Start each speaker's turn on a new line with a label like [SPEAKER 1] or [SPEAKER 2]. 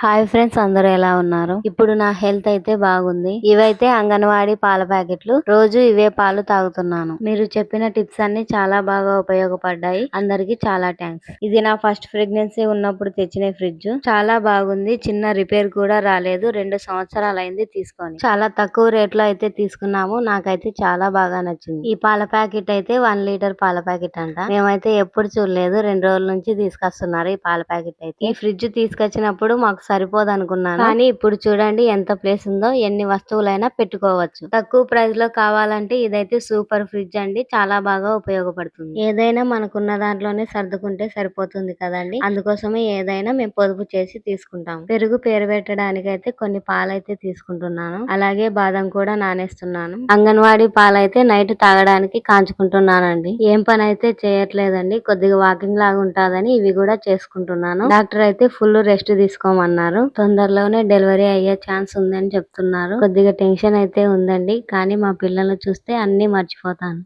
[SPEAKER 1] Hi friends అందరూ ఎలా ఉన్నారు? ఇప్పుడు నా హెల్త్ అయితే బాగుంది. ఇవైతే అంగన్వాడీ పాల ప్యాకెట్లు. రోజు ఇవే పాలు తాగుతున్నాను. మీరు చెప్పిన టిప్స్ అన్ని చాలా బాగా ఉపయోగపడ్డాయి. అందరికి చాలా థ్యాంక్స్. ఇది నా ఫస్ట్ ప్రెగ్నెన్సీ ఉన్నప్పుడు తెచ్చిన ఫ్రిడ్జ్. చాలా బాగుంది. చిన్న రిపేర్ కూడా రాలేదు. రెండు సంవత్సరాలు అయింది తీసుకొని. చాలా తక్కువ రేట్లో అయితే తీసుకున్నాము. నాకైతే చాలా బాగా నచ్చింది. ఈ పాల ప్యాకెట్ అయితే వన్ లీటర్ పాల ప్యాకెట్ అంట. మేమైతే ఎప్పుడు చూడలేదు. రెండు రోజుల నుంచి తీసుకొస్తున్నారు ఈ పాల ప్యాకెట్ అయితే. ఈ ఫ్రిడ్జ్ తీసుకొచ్చినప్పుడు మాకు సరిపోదు అనుకున్నాను కానీ ఇప్పుడు చూడండి ఎంత ప్లేస్ ఉందో ఎన్ని వస్తువులైనా పెట్టుకోవచ్చు. తక్కువ ప్రైస్లో కావాలంటే ఇదైతే సూపర్ ఫ్రిడ్జ్ అండి. చాలా బాగా ఉపయోగపడుతుంది. ఏదైనా మనకున్న దాంట్లోనే సర్దుకుంటే సరిపోతుంది కదండి. అందుకోసమే ఏదైనా మేము పొదుపు చేసి తీసుకుంటాం పెరుగు పేరు పెట్టడానికి అయితే కొన్ని పాలైతే తీసుకుంటున్నాను. అలాగే బాదం కూడా నానేస్తున్నాను. అంగన్వాడీ పాలైతే నైట్ తాగడానికి కాంచుకుంటున్నానండి. ఏం పని అయితే చేయట్లేదండి. కొద్దిగా వాకింగ్ లాగా ఉంటుందని ఇవి కూడా చేసుకుంటున్నాను. డాక్టర్ అయితే ఫుల్ రెస్ట్ తీసుకోమన్నారు. తొందరలోనే డెలివరీ అయ్యే ఛాన్స్ ఉందని చెప్తున్నారు. కొద్దిగా టెన్షన్ అయితే ఉందండి. కానీ మా పిల్లల్ని చూస్తే అన్ని మర్చిపోతాను.